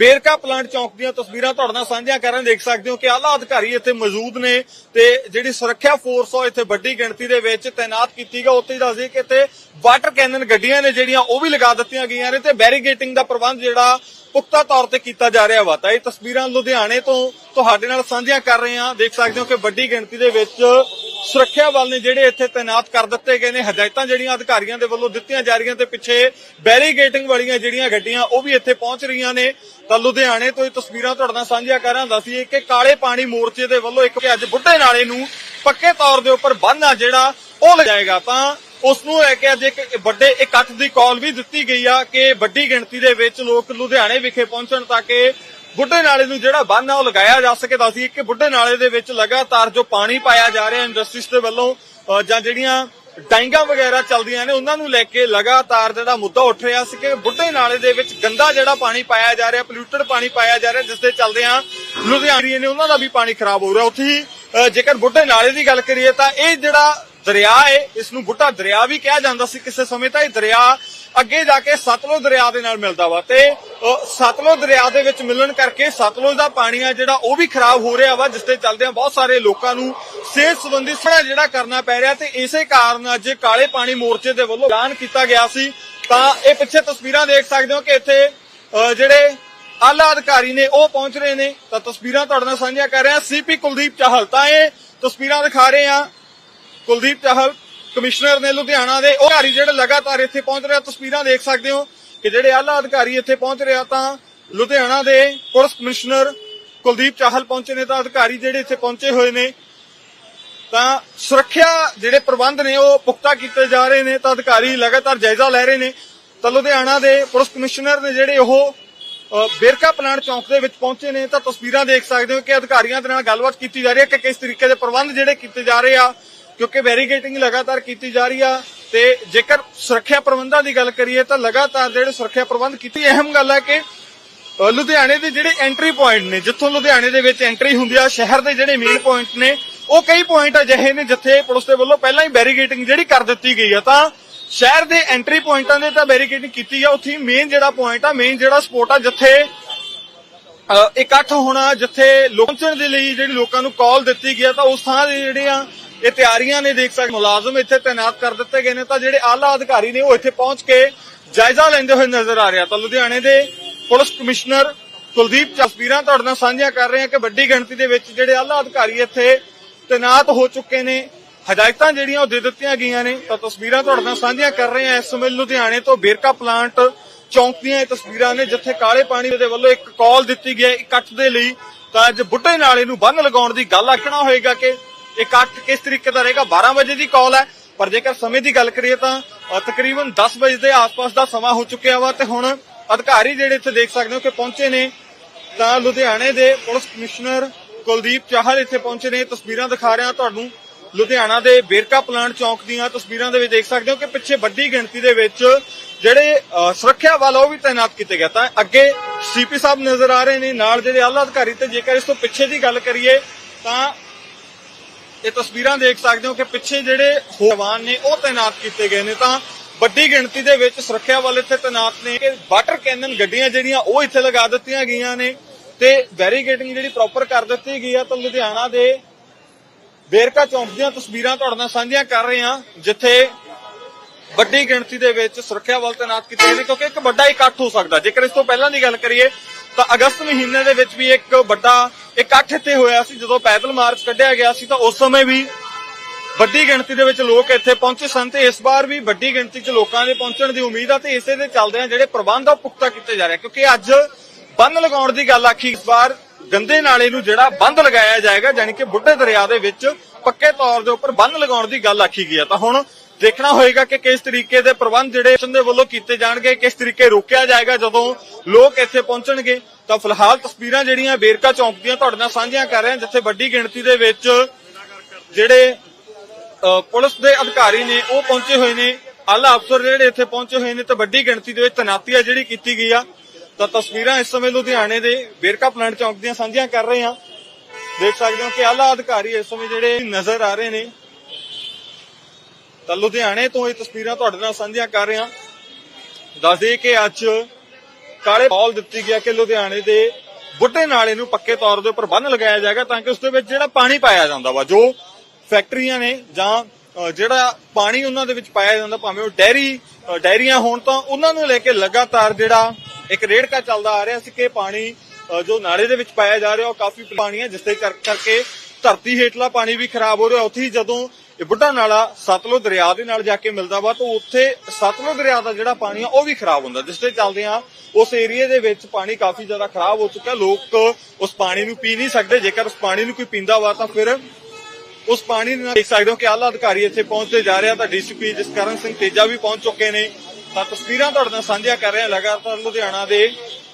S1: ਬੇਰਕਾ ਪਲਾਂਟ ਚੌਂਕ ਦੀਆਂ ਤਸਵੀਰਾਂ ਤੁਹਾਡੇ ਨਾਲ ਸਾਂਝੀਆਂ ਕਰਨ ਦੇਖ ਸਕਦੇ ਹੋ ਕਿ ਆਲਾ ਅਧਿਕਾਰੀ ਇੱਥੇ ਮੌਜੂਦ ਨੇ ਤੇ ਜਿਹੜੀ ਸੁਰੱਖਿਆ ਫੋਰਸ ਉਹ ਇੱਥੇ ਵੱਡੀ ਗਿਣਤੀ ਦੇ ਵਿੱਚ ਤਾਇਨਾਤ ਕੀਤੀ ਗਿਆ ਉੱਥੇ ਹੀ ਕਿ ਇੱਥੇ ਵਾਟਰ ਕੈਨਨ ਗੱਡੀਆਂ ਨੇ ਜਿਹੜੀਆਂ ਉਹ ਵੀ ਲਗਾ ਦਿੱਤੀਆਂ ਗਈਆਂ ਨੇ ਤੇ ਬੈਰੀਗੇਟਿੰਗ ਦਾ ਪ੍ਰਬੰਧ ਜਿਹੜਾ ਪੁਖਤਾ ਤੌਰ ਤੇ ਕੀਤਾ ਜਾ ਰਿਹਾ ਵਾ। ਤਾਂ ਇਹ ਤਸਵੀਰਾਂ ਲੁਧਿਆਣੇ ਤੋਂ ਤੁਹਾਡੇ ਨਾਲ ਸਾਂਝੀਆਂ ਕਰ ਰਹੇ ਹਾਂ। ਦੇਖ ਸਕਦੇ ਹੋ ਕਿ ਵੱਡੀ ਗਿਣਤੀ ਦੇ ਵਿੱਚ ਸੁਰੱਖਿਆ ਬਲ ਨੇ ਜਿਹੜੇ ਇੱਥੇ ਤਾਇਨਾਤ ਕਰ ਦਿੱਤੇ ਗਏ ਨੇ। ਹਦਾਇਤਾਂ ਜਿਹੜੀਆਂ ਅਧਿਕਾਰੀਆਂ ਦੇ ਵੱਲੋਂ ਦਿੱਤੀਆਂ ਜਾ ਰਹੀਆਂ ਤੇ ਪਿੱਛੇ ਬੈਰੀਗੇਟਿੰਗ ਵਾਲੀਆਂ ਜਿਹੜੀਆਂ ਗੱਡੀਆਂ ਉਹ ਵੀ ਇੱਥੇ ਪਹੁੰਚ ਰਹੀਆਂ ਨੇ। ਤਾਂ ਲੁਧਿਆਣੇ ਤੋਂ ਇਹ ਤਸਵੀਰਾਂ ਤੁਹਾਡੇ ਨਾਲ ਸਾਂਝੀਆਂ ਕਰ। ਰਹਾ ਦੱਸੀਏ ਕਿ ਕਾਲੇ ਪਾਣੀ ਮੋਰਚੇ ਦੇ ਵੱਲੋਂ ਇੱਕ ਅੱਜ ਬੁੱਢੇ ਨਾਲੇ ਨੂੰ ਪੱਕੇ ਤੌਰ ਦੇ ਉੱਪਰ ਬੰਨ੍ਹਣਾ ਜਿਹੜਾ ਉਹ ਲਗਾਏਗਾ ਤਾਂ ਉਸ ਨੂੰ ਲੈ ਕੇ ਅੱਜ ਇੱਕ ਵੱਡੇ ਇਕੱਠ ਦੀ ਕਾਲ ਵੀ ਦਿੱਤੀ ਗਈ ਆ ਕਿ ਵੱਡੀ ਗਿਣਤੀ ਦੇ ਵਿੱਚ ਲੋਕ ਲੁਧਿਆਣੇ ਵਿਖੇ ਪਹੁੰਚਣ ਤਾਂ ਕਿ ਬੁੱਢੇ ਨਾਲੇ ਨੂੰ ਜਿਹੜਾ ਬੰਨ ਆ ਉਹ ਲਗਾਇਆ ਜਾ ਸਕੇ। ਦੱਸੀ ਕਿ ਬੁੱਢੇ ਨਾਲੇ ਦੇ ਵਿੱਚ ਲਗਾਤਾਰ ਜੋ ਪਾਣੀ ਪਾਇਆ ਜਾ ਰਿਹਾ ਇੰਡਸਟਰੀਜ਼ ਦੇ ਵੱਲੋਂ ਜਾਂ ਜਿਹੜੀਆਂ ਡਾਂਗਾ ਵਗੈਰਾ ਚੱਲਦੀਆਂ ਨੇ, ਉਹਨਾਂ ਨੂੰ ਲੈ ਕੇ ਲਗਾਤਾਰ ਜਿਹੜਾ ਮੁੱਦਾ ਉੱਠ ਰਿਹਾ ਸੀ ਕਿ ਬੁੱਢੇ ਨਾਲੇ ਦੇ ਵਿੱਚ ਗੰਦਾ ਜਿਹੜਾ ਪਾਣੀ ਪਾਇਆ ਜਾ ਰਿਹਾ ਪੋਲਿਊਟਡ ਪਾਣੀ ਪਾਇਆ ਜਾ ਰਿਹਾ, ਜਿਸ ਦੇ ਚੱਲਦੇ ਆ ਲੁਧਿਆਣੇ ਨੇ ਉਹਨਾਂ ਦਾ ਵੀ ਪਾਣੀ ਖਰਾਬ ਹੋ ਰਿਹਾ। ਉੱਥੇ ਹੀ ਜੇਕਰ ਬੁੱਢੇ ਨਾਲੇ ਦੀ ਗੱਲ ਕਰੀਏ ਤਾਂ ਇਹ ਜਿਹੜਾ ਦਰਿਆ ਹੈ ਇਸ ਨੂੰ ਬੁੱਢਾ ਦਰਿਆ ਵੀ ਕਿਹਾ ਜਾਂਦਾ ਸੀ ਕਿਸੇ ਸਮੇਂ, ਤਾਂ ਇਹ ਦਰਿਆ ਅੱਗੇ ਜਾ ਕੇ ਸਤਲੁਜ ਦਰਿਆ ਦੇ ਨਾਲ ਮਿਲਦਾ ਵਾ ਤੇ ਸਤਲੁਜ ਦਰਿਆ ਦੇ ਵਿੱਚ ਮਿਲਣ ਕਰਕੇ ਸਤਲੁਜ ਦਾ ਪਾਣੀ ਆ ਜਿਹੜਾ, ਉਹ ਵੀ ਖਰਾਬ ਹੋ ਰਿਹਾ ਵਾ, ਜਿਸ ਦੇ ਚੱਲਦਿਆਂ ਬਹੁਤ ਸਾਰੇ ਲੋਕਾਂ ਨੂੰ ਸਿਹਤ ਸੰਬੰਧੀ ਸੜਾ ਜਿਹੜਾ ਕਰਨਾ ਪੈ ਰਿਹਾ ਤੇ ਇਸੇ ਕਾਰਨ ਅੱਜ ਕਾਲੇ ਪਾਣੀ ਮੋਰਚੇ ਦੇ ਵੱਲੋਂ ਐਲਾਨ ਕੀਤਾ ਗਿਆ ਸੀ। ਤਾਂ ਇਹ ਪਿੱਛੇ ਤਸਵੀਰਾਂ ਦੇਖ ਸਕਦੇ ਹੋ ਕਿ ਇੱਥੇ ਜਿਹੜੇ ਆਲਾ ਅਧਿਕਾਰੀ ਨੇ, ਉਹ ਪਹੁੰਚ ਰਹੇ ਨੇ। ਤਾਂ ਤਸਵੀਰਾਂ ਤੁਹਾਡੇ ਨਾਲ ਸਾਂਝੀਆਂ ਕਰ ਰਿਹਾ ਹਾਂ ਸੀਪੀ ਕੁਲਦੀਪ ਚਾਹਲ। ਤਾਂ ਇਹ ਤਸਵੀਰਾਂ ਦਿਖਾ ਰਹੇ ਆ ਕੁਲਦੀਪ ਚਾਹਲ ਕਮਿਸ਼ਨਰ ਨੇ ਲੁਧਿਆਣਾ ਦੇ ਉਹ ਅਧਿਕਾਰੀ ਜਿਹੜੇ ਲਗਾਤਾਰ ਇੱਥੇ ਪਹੁੰਚ ਰਹੇ ਤਸਵੀਰਾਂ ਦੇਖ ਸਕਦੇ ਹੋ ਕਿ ਜਿਹੜੇ ਆਲਾ ਅਧਿਕਾਰੀ ਇੱਥੇ ਪਹੁੰਚ ਰਹੇ ਤਾਂ ਲੁਧਿਆਣਾ ਦੇ ਪੁਲਿਸ ਕਮਿਸ਼ਨਰ ਕੁਲਦੀਪ ਚਾਹਲ ਪਹੁੰਚੇ ਨੇ ਤਾਂ ਅਧਿਕਾਰੀ ਜਿਹੜੇ ਇੱਥੇ ਪਹੁੰਚੇ ਹੋਏ ਨੇ। ਤਾਂ ਸੁਰੱਖਿਆ ਜਿਹੜੇ ਪ੍ਰਬੰਧ ਨੇ ਉਹ ਪੁਖਤਾ ਕੀਤੇ ਜਾ ਰਹੇ ਨੇ ਤਾਂ ਅਧਿਕਾਰੀ ਲਗਾਤਾਰ ਜਾਇਜ਼ਾ ਲੈ ਰਹੇ ਨੇ। ਤਾਂ ਲੁਧਿਆਣਾ ਦੇ ਪੁਲਿਸ ਕਮਿਸ਼ਨਰ ਨੇ ਜਿਹੜੇ ਉਹ ਅ, ਬੇਰਕਾ ਪਲਾਂਟ ਚੌਂਕ ਦੇ ਵਿੱਚ ਪਹੁੰਚੇ ਨੇ ਤਾਂ ਤਸਵੀਰਾਂ ਦੇਖ ਸਕਦੇ ਹੋ ਕਿ ਅਧਿਕਾਰੀਆਂ ਦੇ ਨਾਲ ਗੱਲਬਾਤ ਕੀਤੀ ਜਾ ਰਹੀ ਹੈ ਕਿ ਕਿਸ ਤਰੀਕੇ ਦੇ ਪ੍ਰਬੰਧ ਜਿਹੜੇ ਕੀਤੇ ਜਾ ਰਹੇ ਆ। ਕਿਉਂਕਿ ਵੈਰੀਗੇਟਿੰਗ ਲਗਾਤਾਰ ਕੀਤੀ ਜਾ ਰਹੀ ਆ ਤੇ ਜੇਕਰ ਸੁਰੱਖਿਆ ਪ੍ਰਬੰਧਾਂ ਦੀ ਗੱਲ ਕਰੀਏ ਤਾਂ ਲਗਾਤਾਰ ਜਿਹੜੇ ਸੁਰੱਖਿਆ ਪ੍ਰਬੰਧ ਕੀਤੀ ਅਹਿਮ ਗੱਲ ਹੈ ਕਿ ਲੁਧਿਆਣੇ ਦੇ ਜਿਹੜੇ ਐਂਟਰੀ ਪੁਆਇੰਟ ਨੇ, ਜਿੱਥੋਂ ਲੁਧਿਆਣੇ ਦੇ ਵਿੱਚ ਐਂਟਰੀ ਹੁੰਦੀ ਆ, ਸ਼ਹਿਰ ਦੇ ਜਿਹੜੇ ਮੇਨ ਪੁਆਇੰਟ ਨੇ, ਉਹ ਕਈ ਪੁਆਇੰਟ ਅਜਿਹੇ ਨੇ ਜਿੱਥੇ ਪੁਲਿਸ ਦੇ ਵੱਲੋਂ ਪਹਿਲਾਂ ਹੀ ਬੈਰੀਗੇਟਿੰਗ ਜਿਹੜੀ ਕਰ ਦਿੱਤੀ ਗਈ ਆ। ਤਾਂ ਸ਼ਹਿਰ ਦੇ ਐਂਟਰੀ ਪੁਆਇੰਟਾਂ ਦੇ ਤਾਂ ਬੈਰੀਗੇਟਿੰਗ ਕੀਤੀ ਆ, ਉੱਥੇ ਮੇਨ ਜਿਹੜਾ ਪੁਆਇੰਟ ਆ ਮੇਨ ਜਿਹੜਾ ਸਪੋਟ ਆ, ਜਿੱਥੇ ਇਕੱਠ ਹੋਣਾ, ਜਿੱਥੇ ਪਹੁੰਚਣ ਦੇ ਲਈ ਜਿਹੜੀ ਲੋਕਾਂ ਨੂੰ ਕਾਲ ਦਿੱਤੀ ਗਈ ਆ, ਤਾਂ ਉਸ ਥਾਂ ਦੇ ਜਿਹੜੇ ਆ ਇਹ ਤਿਆਰੀਆਂ ਨੇ ਦੇਖ ਸਕਦੇ ਮੁਲਾਜ਼ਮ ਇੱਥੇ ਤਾਇਨਾਤ ਕਰ ਦਿੱਤੇ ਗਏ ਨੇ। ਤਾਂ ਜਿਹੜੇ ਆਲਾ ਅਧਿਕਾਰੀ ਨੇ ਉਹ ਇੱਥੇ ਪਹੁੰਚ ਕੇ ਜਾਇਜ਼ਾ ਲੈਂਦੇ ਹੋਏ ਨਜ਼ਰ ਆ ਰਿਹਾ। ਤਾਂ ਲੁਧਿਆਣੇ ਦੇ ਪੁਲਿਸ ਕਮਿਸ਼ਨਰ ਕੁਲਦੀਪ ਤਸਵੀਰਾਂ ਤੁਹਾਡੇ ਨਾਲ ਸਾਂਝੀਆਂ ਕਰ ਰਹੇ ਹਾਂ ਕਿ ਵੱਡੀ ਗਿਣਤੀ ਦੇ ਵਿੱਚ ਜਿਹੜੇ ਆਲਾ ਅਧਿਕਾਰੀ ਇੱਥੇ ਤਾਇਨਾਤ ਹੋ ਚੁੱਕੇ ਨੇ। ਹਦਾਇਤਾਂ ਜਿਹੜੀਆਂ ਉਹ ਦੇ ਦਿੱਤੀਆਂ ਗਈਆਂ ਨੇ। ਤਾਂ ਤਸਵੀਰਾਂ ਤੁਹਾਡੇ ਨਾਲ ਸਾਂਝੀਆਂ ਕਰ ਰਹੇ ਹਾਂ। ਇਸ ਸਮੇਂ ਲੁਧਿਆਣੇ ਤੋਂ ਬੇਰਕਾ ਪਲਾਂਟ ਚੌਂਕ ਦੀਆਂ ਇਹ ਤਸਵੀਰਾਂ ਨੇ, ਜਿੱਥੇ ਕਾਲੇ ਪਾਣੀ ਦੇ ਵੱਲੋਂ ਇੱਕ ਕਾਲ ਦਿੱਤੀ ਗਈ ਹੈ ਇਕੱਠ ਦੇ ਲਈ। ਤਾਂ ਅੱਜ ਬੁੱਢੇ ਨਾਲੇ ਨੂੰ ਬੰਨ ਲਗਾਉਣ ਦੀ ਗੱਲ ਆਖਣਾ ਹੋਏਗਾ ਕਿ ਇਕੱਠ ਕਿਸ ਤਰੀਕੇ ਦਾ ਰਹੇਗਾ? 12 ਵਜੇ ਦੀ ਕਾਲ ਹੈ, ਪਰ ਜੇਕਰ ਸਮੇਂ ਦੀ ਗੱਲ ਕਰੀਏ ਤਾਂ ਤਕਰੀਬਨ 10 ਵਜੇ ਦੇ ਆਸ-ਪਾਸ ਦਾ ਸਮਾਂ ਹੋ ਚੁੱਕਿਆ ਵਾ ਤੇ ਹੁਣ ਅਧਿਕਾਰੀ ਜਿਹੜੇ ਇੱਥੇ ਦੇਖ ਸਕਦੇ ਹੋ ਕਿ ਪਹੁੰਚੇ ਨੇ, ਤਾਂ ਲੁਧਿਆਣੇ ਦੇ ਪੁਲਿਸ ਕਮਿਸ਼ਨਰ ਕੁਲਦੀਪ ਚਾਹਲ ਇੱਥੇ ਪਹੁੰਚੇ ਨੇ। ਤਸਵੀਰਾਂ ਦਿਖਾ ਰਿਹਾ ਤੁਹਾਨੂੰ। ਲੁਧਿਆਣਾ ਦੇ ਬੇਰਕਾ ਪਲਾਂਟ ਚੌਂਕ ਦੀਆਂ ਤਸਵੀਰਾਂ ਦੇ ਵਿੱਚ ਦੇਖ ਸਕਦੇ ਹੋ ਕਿ ਪਿੱਛੇ ਵੱਡੀ ਗਿਣਤੀ ਦੇ ਵਿੱਚ ਜਿਹੜੇ ਸੁਰੱਖਿਆ ਵਾਲਾ ਉਹ ਵੀ ਤਾਇਨਾਤ ਕੀਤੇ ਗਏ। ਤਾਂ ਅੱਗੇ ਸੀਪੀ ਸਾਹਿਬ ਨਜ਼ਰ ਆ ਰਹੇ ਨੇ, ਨਾਲ ਜਿਹੜੇ ਆਲਾ ਅਧਿਕਾਰੀ ਤੇ ਜੇਕਰ ਇਸ ਤੋਂ ਪਿੱਛੇ ਦੀ ਗੱਲ ਕਰੀਏ, ਤਾਂ ਇਹ ਤਸਵੀਰਾਂ ਦੇਖ ਸਕਦੇ ਹੋ ਕਿ ਪਿੱਛੇ ਜਿਹੜੇ ਜਵਾਨ ਨੇ ਉਹ ਤਾਇਨਾਤ ਕੀਤੇ ਗਏ ਨੇ ਤਾਂ ਵੱਡੀ ਗਿਣਤੀ ਦੇ ਵਿੱਚ ਸੁਰੱਖਿਆ ਵਾਲੇ ਇੱਥੇ ਤਾਇਨਾਤ ਨੇ ਕਿ ਵਾਟਰ ਕੈਨਨ ਗੱਡੀਆਂ ਜਿਹੜੀਆਂ ਉਹ ਇੱਥੇ ਲਗਾ ਦਿੱਤੀਆਂ ਗਈਆਂ ਨੇ ਤੇ ਬੈਰੀਗੇਟਿੰਗ ਜਿਹੜੀ ਪ੍ਰੋਪਰ ਕਰ ਦਿੱਤੀ ਗਈ ਆ ਤਾਂ ਲੁਧਿਆਣਾ ਦੇ ਵੇਰਕਾ ਚੌਂਕ ਦੀਆਂ ਤਸਵੀਰਾਂ ਤੁਹਾਡੇ ਨਾਲ ਸਾਂਝੀਆਂ ਕਰ ਰਹੇ ਹਾਂ, ਜਿੱਥੇ ਵੱਡੀ ਗਿਣਤੀ ਦੇ ਵਿੱਚ ਸੁਰੱਖਿਆ ਬਲ ਤਾਇਨਾਤ ਕੀਤੇ ਗਏ ਨੇ ਕਿਉਂਕਿ ਇੱਕ ਵੱਡਾ ਇਕੱਠ ਹੋ ਸਕਦਾ। ਜੇਕਰ ਇਸ ਤੋਂ ਪਹਿਲਾਂ ਦੀ ਗੱਲ ਕਰੀਏ ਤਾਂ ਅਗਸਤ ਮਹੀਨੇ ਦੇ ਵਿੱਚ ਵੀ ਇੱਕ ਵੱਡਾ ਇਕੱਠ ਇੱਥੇ ਹੋਇਆ ਸੀ, ਜਦੋਂ ਪੈਦਲ ਮਾਰਚ ਕੱਢਿਆ ਗਿਆ ਸੀ, ਤਾਂ ਉਸ ਸਮੇਂ ਵੀ ਵੱਡੀ ਗਿਣਤੀ ਦੇ ਵਿੱਚ ਲੋਕ ਇੱਥੇ ਪਹੁੰਚੇ ਸਨ ਤੇ ਇਸ ਵਾਰ ਵੀ ਵੱਡੀ ਗਿਣਤੀ 'ਚ ਲੋਕਾਂ ਦੇ ਪਹੁੰਚਣ ਦੀ ਉਮੀਦ ਆ ਤੇ ਇਸੇ ਦੇ ਚੱਲਦਿਆਂ ਜਿਹੜੇ ਪ੍ਰਬੰਧ ਆ ਉਹ ਪੁਖਤਾ ਕੀਤੇ ਜਾ ਰਹੇ ਕਿਉਂਕਿ ਅੱਜ ਬੰਨ ਲਗਾਉਣ ਦੀ ਗੱਲ ਆਖੀ, ਇਸ ਵਾਰ ਗੰਦੇ ਨਾਲੇ ਨੂੰ ਜਿਹੜਾ ਬੰਦ ਲਗਾਇਆ ਜਾਏਗਾ ਯਾਨੀ ਕਿ ਬੁੱਢੇ ਦਰਿਆ ਦੇ ਵਿੱਚ ਪੱਕੇ ਤੌਰ ਦੇ ਉੱਪਰ ਬੰਨ ਲਗਾਉਣ ਦੀ ਗੱਲ ਆਖੀ ਗਈ ਆ। ਤਾਂ ਹੁਣ ਦੇਖਣਾ ਹੋਏਗਾ ਕਿ ਕਿਸ ਤਰੀਕੇ ਦੇ ਪ੍ਰਬੰਧ ਜਿਹੜੇ ਦੇ ਵੱਲੋਂ ਕੀਤੇ ਜਾਣਗੇ, ਕਿਸ ਤਰੀਕੇ ਰੋਕਿਆ ਜਾਏਗਾ ਜਦੋਂ ਲੋਕ ਇੱਥੇ ਪਹੁੰਚਣਗੇ। ਤਾਂ ਫਿਲਹਾਲ ਤਸਵੀਰਾਂ ਜਿਹੜੀਆਂ ਬੇਰਕਾ ਚੌਂਕ ਦੀਆਂ ਤੁਹਾਡੇ ਨਾਲ ਸਾਂਝੀਆਂ ਕਰ ਰਹੇ ਹਾਂ, ਜਿੱਥੇ ਵੱਡੀ ਗਿਣਤੀ ਦੇ ਵਿੱਚ ਜਿਹੜੇ ਪੁਲਿਸ ਦੇ ਅਧਿਕਾਰੀ ਨੇ, ਉਹ ਪਹੁੰਚੇ ਹੋਏ ਨੇ। ਆਲਾ ਅਫਸਰ ਜਿਹੜੇ ਇੱਥੇ ਪਹੁੰਚੇ ਹੋਏ ਨੇ, ਤੇ ਵੱਡੀ ਗਿਣਤੀ ਦੇ ਵਿੱਚ ਤਨਾਤੀ ਆ ਜਿਹੜੀ ਕੀਤੀ ਗਈ ਆ। ਤਾਂ ਤਸਵੀਰਾਂ ਇਸ ਸਮੇਂ ਲੁਧਿਆਣੇ ਦੇ ਬੇਰਕਾ ਪਲਾਂਟ ਚੌਂਕ ਦੀਆਂ ਸਾਂਝੀਆਂ ਕਰ ਰਹੇ ਹਾਂ। ਦੇਖ ਸਕਦੇ ਹੋ ਕਿ ਆਲਾ ਅਧਿਕਾਰੀ ਇਸ ਸਮੇਂ ਜਿਹੜੇ ਨਜ਼ਰ ਆ ਰਹੇ ਨੇ। ਤਾਂ ਲੁਧਿਆਣੇ ਤੋਂ ਇਹ ਤਸਵੀਰਾਂ ਤੁਹਾਡੇ ਨਾਲ ਸਾਂਝੀਆਂ ਕਰ ਰਹੇ। ਦੱਸ ਦਈਏ ਕਿ ਅੱਜ ਕਾਲੇ ਬਾਲ ਦਿੱਤੀ ਗਿਆ ਕਿ ਲੁਧਿਆਣੇ ਦੇ ਬੁੱਢੇ ਨਾਲੇ ਨੂੰ ਪੱਕੇ ਤੌਰ ਦੇ ਉੱਪਰ ਬੰਨ ਲਗਾਇਆ ਜਾਏਗਾ ਤਾਂ ਕਿ ਉਸ ਦੇ ਵਿੱਚ ਜਿਹੜਾ ਪਾਣੀ ਪਾਇਆ ਜਾਂਦਾ ਵਾ, ਜੋ ਫੈਕਟਰੀਆਂ ਨੇ ਜਾਂ ਜਿਹੜਾ ਪਾਣੀ ਉਹਨਾਂ ਦੇ ਵਿੱਚ ਪਾਇਆ ਜਾਂਦਾ, ਭਾਵੇਂ ਉਹ ਡੈਰੀ ਡੈਰੀਆਂ ਹੋਣ ਤਾਂ ਉਹਨਾਂ ਨੂੰ ਲੈ ਕੇ ਲਗਾਤਾਰ ਜਿਹੜਾ ਇੱਕ ਰੇੜਕਾ ਚੱਲਦਾ ਆ ਰਿਹਾ ਸੀ ਕਿ ਪਾਣੀ ਜੋ ਨਾਲੇ ਦੇ ਵਿੱਚ ਪਾਇਆ ਜਾ ਰਿਹਾ, ਉਹ ਕਾਫੀ ਪਾਣੀ ਹੈ, ਜਿਸ ਦੇ ਕਰਕੇ ਧਰਤੀ ਹੇਠਲਾ ਪਾਣੀ ਵੀ ਖਰਾਬ ਹੋ ਰਿਹਾ। ਉੱਥੇ ਹੀ ਜਦੋਂ ਇਹ ਬੁੱਢਾ ਨਾਲਾ ਸਤਲੁਜ ਦਰਿਆ ਦੇ ਨਾਲ ਜਾ ਕੇ ਮਿਲਦਾ ਵਾ ਤਾਂ ਉੱਥੇ ਸਤਲੁਜ ਦਰਿਆ ਦਾ ਜਿਹੜਾ ਪਾਣੀ ਆ, ਉਹ ਵੀ ਖਰਾਬ ਹੁੰਦਾ। ਜਿਸ ਤੇ ਚੱਲਦੇ ਆ, ਉਸ ਏਰੀਏ ਦੇ ਵਿੱਚ ਪਾਣੀ ਕਾਫੀ ਜ਼ਿਆਦਾ ਖਰਾਬ ਹੋ ਚੁੱਕਾ। ਲੋਕ ਉਸ ਪਾਣੀ ਨੂੰ ਪੀ ਨਹੀਂ ਸਕਦੇ। ਜੇਕਰ ਉਸ ਪਾਣੀ ਨੂੰ ਕੋਈ ਪੀਂਦਾ ਵਾ, ਤਾਂ ਫਿਰ ਉਸ ਪਾਣੀ ਨਾਲ ਦੇਖ ਸਕਦੇ ਹੋ ਕਿ ਆਲਾ ਅਧਿਕਾਰੀ ਇੱਥੇ ਪਹੁੰਚਦੇ ਜਾ ਰਿਹਾ। ਤਾਂ ਡੀਸੀਪੀ ਜਸਕਰਨ ਸਿੰਘ ਤੇਜਾ ਵੀ ਪਹੁੰਚ ਚੁੱਕੇ ਨੇ। ਤਾਂ ਤਸਵੀਰਾਂ ਤੁਹਾਡੇ ਨਾਲ ਸਾਂਝੀਆਂ ਕਰ ਰਹੇ ਹਾਂ। ਲਗਾਤਾਰ ਲੁਧਿਆਣਾ ਦੇ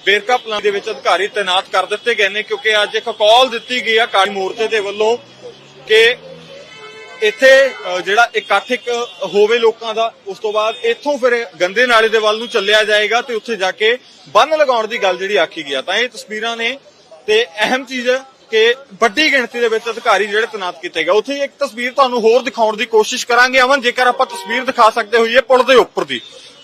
S1: ਬੇਰਕਾ ਪਲਾਨ ਦੇ ਵਿੱਚ ਅਧਿਕਾਰੀ ਤਾਇਨਾਤ ਕਰ ਦਿੱਤੇ ਗਏ ਨੇ, ਕਿਉਂਕਿ ਅੱਜ ਇੱਕ ਕਾਲ ਦਿੱਤੀ ਗਈ ਆ ਕਾਲੀ ਮੋਰਚੇ ਦੇ ਵੱਲੋਂ ਕਿ ਇੱਥੇ ਜਿਹੜਾ ਇਕੱਠ ਇੱਕ ਹੋਵੇ ਲੋਕਾਂ ਦਾ, ਉਸ ਤੋਂ ਬਾਅਦ ਇੱਥੋਂ ਫਿਰ ਗੰਦੇ ਨਾਲੇ ਦੇ ਵੱਲ ਨੂੰ ਚੱਲਿਆ ਜਾਏਗਾ ਤੇ ਉੱਥੇ ਜਾ ਕੇ ਬੰਨ ਲਗਾਉਣ ਦੀ ਗੱਲ ਜਿਹੜੀ ਆਖੀ ਗਿਆ ਤਾਂ ਇਹ ਤਸਵੀਰਾਂ ਨੇ ਤੇ ਅਹਿਮ ਚੀਜ਼ ਕਿ ਵੱਡੀ ਗਿਣਤੀ ਦੇ ਵਿੱਚ ਅਧਿਕਾਰੀ ਜਿਹੜੇ ਤੈਨਾਤ ਕੀਤੇ ਗਏ। ਉੱਥੇ ਇੱਕ ਤਸਵੀਰ ਤੁਹਾਨੂੰ ਹੋਰ ਦਿਖਾਉਣ ਦੀ ਕੋਸ਼ਿਸ਼ ਕਰਾਂਗੇ ਅਮਨ, ਜੇਕਰ ਆਪਾਂ ਤਸਵੀਰ ਦਿਖਾ ਸਕਦੇ ਹੋਈਏ ਪੁਲ ਦੇ ਉੱਪਰ ਦੀ,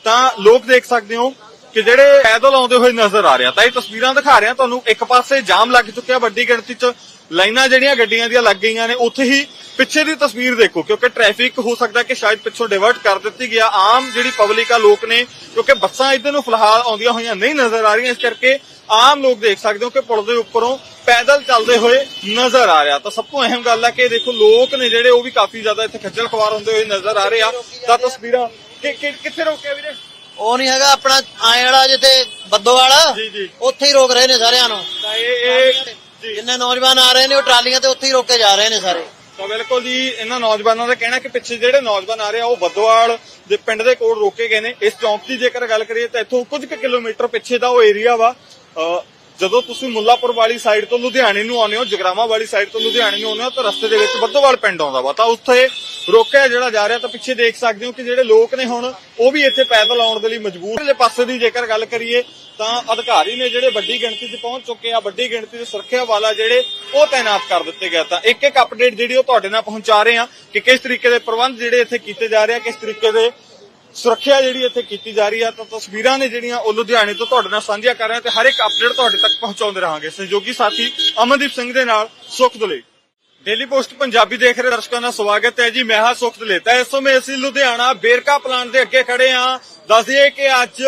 S1: ਤਾਂ ਲੋਕ ਦੇਖ ਸਕਦੇ ਹੋ ਕਿ ਜਿਹੜੇ ਪੈਦਲ ਆਉਂਦੇ ਹੋਏ ਨਜ਼ਰ ਆ ਰਿਹਾ ਤਾਂ ਇਹ ਤਸਵੀਰਾਂ ਦਿਖਾ ਰਿਹਾ ਤੁਹਾਨੂੰ ਇੱਕ ਪਾਸੇ ਜਾਮ ਲੱਗ ਚੁੱਕਿਆ ਵੱਡੀ ਗਿਣਤੀ 'ਚ ਲਾਈਨਾਂ ਜਿਹੜੀਆਂ ਗੱਡੀਆਂ ਦੀਆਂ ਲੱਗ ਗਈਆਂ ਨੇ ਉੱਥੇ ਹੀ ਪਿੱਛੇ ਦੀ ਤਸਵੀਰ ਦੇਖੋ ਕਿਉਂਕਿ ਟ੍ਰੈਫਿਕ ਹੋ ਸਕਦਾ ਕਿ ਸ਼ਾਇਦ ਪਿੱਛੋਂ ਡਿਵਰਟ ਕਰ ਦਿੱਤੀ ਗਿਆ। ਆਮ ਜਿਹੜੀ ਪਬਲਿਕ ਆ ਲੋਕ ਨੇ ਕਿਉਂਕਿ ਬੱਸਾਂ ਇਧਰ ਨੂੰ ਫਿਲਹਾਲ ਆਉਂਦੀਆਂ ਹੋਈਆਂ ਨਹੀਂ ਨਜ਼ਰ ਆ ਰਹੀਆਂ ਇਸ ਕਰਕੇ ਆਮ ਲੋਕ ਦੇਖ ਸਕਦੇ ਹੋ ਕਿ ਪੁਲ ਦੇ ਉੱਪਰੋਂ ਪੈਦਲ ਚੱਲਦੇ ਹੋਏ ਨਜ਼ਰ ਆ ਰਿਹਾ। ਤਾਂ ਸਭ ਤੋਂ ਅਹਿਮ ਗੱਲ ਹੈ ਕਿ ਦੇਖੋ ਲੋਕ ਨੇ ਜਿਹੜੇ ਉਹ ਵੀ ਕਾਫੀ ਜ਼ਿਆਦਾ ਇੱਥੇ ਖੱਜਲ ਖਵਾਰ ਹੁੰਦੇ ਹੋਏ ਨਜ਼ਰ ਆ ਰਹੇ ਆ। ਤਾਂ ਤਸਵੀਰਾਂ ਕਿ- ਕਿ- ਕਿੱਥੇ ਰੋਕਿਆ ਵੀਰੇ?
S2: ਉਹ ਨਹੀਂ ਹੈਗਾ ਆਪਣਾ ਆਏ ਵਾਲਾ ਜਿੱਥੇ ਬੱਦੋ ਵਾਲਾ
S1: ਜੀ ਜੀ।
S2: ਉੱਥੇ ਹੀ ਰੋਕ ਰਹੇ ਨੇ ਸਾਰਿਆਂ ਨੂੰ।
S1: ਤਾਂ ਇਹ ਇਹ
S2: ਜਿੰਨੇ ਨੌਜਵਾਨ ਆ ਰਹੇ ਨੇ ਉਹ ਟਰਾਲੀਆਂ ਤੇ ਉੱਥੇ ਹੀ ਰੋਕੇ ਜਾ ਰਹੇ ਨੇ ਸਾਰੇ।
S1: ਤਾਂ ਬਿਲਕੁਲ ਜੀ ਇਹਨਾਂ ਨੌਜਵਾਨਾਂ ਦਾ ਕਹਿਣਾ ਕਿ ਪਿੱਛੇ ਜਿਹੜੇ ਨੌਜਵਾਨ ਆ ਰਹੇ ਆ ਉਹ ਬੱਦੋਵਾਲ ਦੇ ਪਿੰਡ ਦੇ ਕੋਲ ਰੋਕੇ ਗਏ ਨੇ। ਇਸ ਚੌਂਕ ਦੀ ਜੇਕਰ ਗੱਲ ਕਰੀਏ ਤਾਂ ਇੱਥੋਂ ਕੁਝ ਕੁ ਕਿਲੋਮੀਟਰ ਪਿੱਛੇ ਦਾ ਉਹ ਏਰੀਆ ਵਾ। ਜਦੋਂ ਤੁਸੀਂ ਮੁੱਲਾਪੁਰ ਵਾਲੀ ਸਾਈਡ ਤੋਂ ਲੁਧਿਆਣੇ ਨੂੰ ਆਉਂਦੇ ਹੋ ਜਗਰਾਮਾ ਵਾਲੀ ਸਾਈਡ ਤੋਂ ਲੁਧਿਆਣੇ ਨੂੰ ਆਉਂਦੇ ਹੋ, ਤਾਂ ਰਸਤੇ ਦੇ ਵਿੱਚ ਬੱਦੋਵਾਲ ਪਿੰਡ ਆਉਂਦਾ ਵਾ। ਤਾਂ ਉੱਥੇ ਰੋਕਿਆ ਜਿਹੜਾ ਜਾ ਰਿਹਾ, ਤਾਂ ਪਿੱਛੇ ਦੇਖ ਸਕਦੇ ਹੋ ਕਿ ਜਿਹੜੇ ਲੋਕ ਨੇ ਹੁਣ, ਉਹ ਵੀ ਇੱਥੇ ਪੈਦਲ ਆਉਣ ਦੇ ਲਈ ਮਜਬੂਰ ਨੇ। ਪਾਸੇ ਦੀ ਜੇਕਰ ਗੱਲ ਕਰੀਏ, ਤਾਂ ਅਧਿਕਾਰੀ ਨੇ ਜਿਹੜੇ ਵੱਡੀ ਗਿਣਤੀ 'ਚ ਪਹੁੰਚ ਚੁੱਕੇ ਆ, ਵੱਡੀ ਗਿਣਤੀ ਦੇ ਸੁਰੱਖਿਆ ਵਾਲਾ ਜਿਹੜੇ, ਉਹ ਤਾਇਨਾਤ ਕਰ ਦਿੱਤੇ ਗਏ ਤਾਂ ਇੱਕ ਇੱਕ ਅਪਡੇਟ ਜਿਹੜੀ ਉਹ ਤੁਹਾਡੇ ਨਾਲ ਪਹੁੰਚਾ ਰਹੇ ਆ ਕਿ ਕਿਸ ਤਰੀਕੇ ਦੇ ਪ੍ਰਬੰਧ ਜਿਹੜੇ ਇੱਥੇ ਕੀਤੇ ਜਾ ਰਹੇ ਆ, ਕਿਸ ਤਰੀਕੇ ਦੇ ਸੁਰੱਖਿਆ ਜਿਹੜੀ ਇੱਥੇ ਕੀਤੀ ਜਾ ਰਹੀ ਆ, ਤਾਂ ਤਸਵੀਰਾਂ ਨੇ ਜਿਹੜੀਆਂ ਉਹ ਲੁਧਿਆਣੇ ਤੋਂ ਤੁਹਾਡੇ ਨਾਲ ਸਾਂਝੀਆਂ ਕਰ ਰਹੇ ਤੇ ਹਰ ਇੱਕ ਅਪਡੇਟ ਤੁਹਾਡੇ ਤੱਕ ਪਹੁੰਚਾਉਂਦੇ ਰਹਾਂਗੇ। ਸਹਿਯੋਗੀ ਸਾਥੀ ਅਮਨਦੀਪ ਸਿੰਘ ਦੇ ਨਾਲ ਸੁਖ ਦਲੇ ਡੇਲੀ ਪੋਸਟ ਪੰਜਾਬੀ ਦੇਖ ਰਹੇ ਦਰਸ਼ਕਾਂ ਦਾ ਸਵਾਗਤ ਹੈ ਜੀ, ਮੈਂ ਹਾਂ ਸੁਖ ਦਲੇ ਤਾਂ ਇਸ ਸਮੇਂ ਅਸੀਂ ਲੁਧਿਆਣਾ ਬੇਰਕਾ ਪਲਾਂਟ ਦੇ ਅੱਗੇ ਖੜੇ ਹਾਂ। ਦੱਸ ਕਿ ਅੱਜ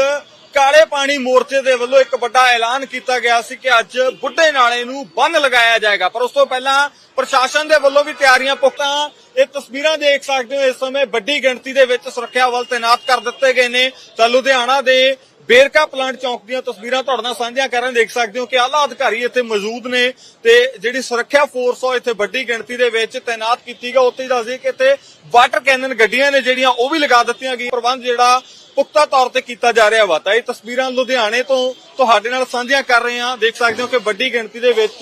S1: ਕਾਲੇ ਪਾਣੀ ਮੋਰਚੇ ਦੇ ਵੱਲੋਂ ਇੱਕ ਵੱਡਾ ਐਲਾਨ ਕੀਤਾ ਗਿਆ ਸੀ ਕਿ ਅੱਜ ਬੁੱਢੇ ਨਾਲੇ ਨੂੰ ਬੰਨ ਲਗਾਇਆ ਜਾਏਗਾ। ਪਰ ਉਸ ਤੋਂ ਪਹਿਲਾਂ ਪ੍ਰਸ਼ਾਸਨ ਦੇ ਵੱਲੋਂ ਵੀ ਤਿਆਰੀਆਂ ਪੁਖਤਾ ਇਹ ਤਸਵੀਰਾਂ ਦੇਖ ਸਕਦੇ ਹੋ। ਇਸ ਸਮੇਂ ਵੱਡੀ ਗਿਣਤੀ ਦੇ ਵਿੱਚ ਸੁਰੱਖਿਆ ਬਲ ਤਾਇਨਾਤ ਕਰ ਦਿੱਤੇ ਗਏ ਨੇ। ਤਾਂ ਲੁਧਿਆਣਾ ਦੇ ਵੇਰਕਾ ਪਲਾਂਟ ਚੌਂਕ ਦੀਆਂ ਤਸਵੀਰਾਂ ਤੁਹਾਡੇ ਨਾਲ ਸਾਂਝੀਆਂ ਕਰਨ ਦੇਖ ਸਕਦੇ ਹੋ ਕਿ ਆਲਾ ਅਧਿਕਾਰੀ ਇੱਥੇ ਮੌਜੂਦ ਨੇ ਤੇ ਜਿਹੜੀ ਸੁਰੱਖਿਆ ਫੋਰਸ ਉਹ ਇੱਥੇ ਵੱਡੀ ਗਿਣਤੀ ਦੇ ਵਿੱਚ ਤਾਇਨਾਤ ਕੀਤੀ ਗਿਆ ਉੱਥੇ ਦੱਸਦੇ ਕਿ ਇੱਥੇ ਵਾਟਰ ਕੈਨਨ ਗੱਡੀਆਂ ਨੇ ਜਿਹੜੀਆਂ, ਉਹ ਵੀ ਲਗਾ ਦਿੱਤੀਆਂ ਗਈਆਂ। ਪ੍ਰਬੰਧ ਜਿਹੜਾ ਪੁਖਤਾ ਤੌਰ ਤੇ ਕੀਤਾ ਜਾ ਰਿਹਾ ਵਾ। ਤਾਂ ਇਹ ਤਸਵੀਰਾਂ ਲੁਧਿਆਣੇ ਤੋਂ ਤੁਹਾਡੇ ਨਾਲ ਸਾਂਝੀਆਂ ਕਰ ਰਹੇ ਹਾਂ। ਦੇਖ ਸਕਦੇ ਹੋ ਕਿ ਵੱਡੀ ਗਿਣਤੀ ਦੇ ਵਿੱਚ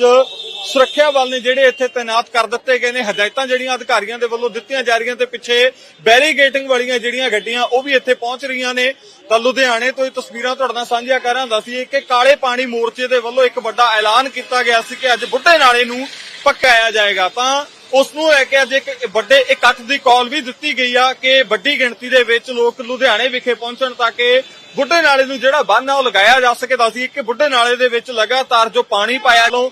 S1: ਸੁਰੱਖਿਆ ਬਲ ਨੇ ਜਿਹੜੇ ਇੱਥੇ ਤਾਇਨਾਤ ਕਰ ਦਿੱਤੇ ਗਏ ਨੇ। ਹਦਾਇਤਾਂ ਜਿਹੜੀਆਂ ਅਧਿਕਾਰੀਆਂ ਦੇ ਵੱਲੋਂ ਦਿੱਤੀਆਂ ਜਾ ਰਹੀਆਂ ਤੇ ਪਿੱਛੇ ਬੈਰੀਗੇਟਿੰਗ ਵਾਲੀਆਂ ਜਿਹੜੀਆਂ ਗੱਡੀਆਂ, ਉਹ ਵੀ ਇੱਥੇ ਪਹੁੰਚ ਰਹੀਆਂ ਨੇ। ਤਾਂ ਲੁਧਿਆਣੇ ਤੋਂ ਇਹ ਤਸਵੀਰਾਂ ਤੁਹਾਡੇ ਨਾਲ ਸਾਂਝੀਆਂ ਕਰ ਰਹਾ ਦੱਸੀਏ ਕਿ ਕਾਲੇ ਪਾਣੀ ਮੋਰਚੇ ਦੇ ਵੱਲੋਂ ਇੱਕ ਵੱਡਾ ਐਲਾਨ ਕੀਤਾ ਗਿਆ ਸੀ ਕਿ ਅੱਜ ਬੁੱਢੇ ਨਾਲੇ ਨੂੰ ਪੱਕਾਇਆ ਜਾਏਗਾ। ਤਾਂ ਉਸ ਨੂੰ ਲੈ ਕੇ ਅੱਜ ਇੱਕ ਵੱਡੇ ਇਕੱਠ ਦੀ ਕਾਲ ਵੀ ਦਿੱਤੀ ਗਈ ਆ ਕਿ ਵੱਡੀ ਗਿਣਤੀ ਦੇ ਵਿੱਚ ਲੋਕ ਲੁਧਿਆਣੇ ਵਿਖੇ ਪਹੁੰਚਣ ਤਾਂ ਕਿ ਬੁੱਢੇ ਨਾਲੇ ਨੂੰ ਜਿਹੜਾ ਬੰਨ ਆ ਉਹ ਲਗਾਇਆ ਜਾ ਸਕੇ। ਸੀ ਕਿ ਬੁੱਢੇ ਨਾਲੇ ਦੇ ਵਿੱਚ ਲਗਾਤਾਰ ਜੋ ਪਾਣੀ ਪਾਇਆ ਲੋ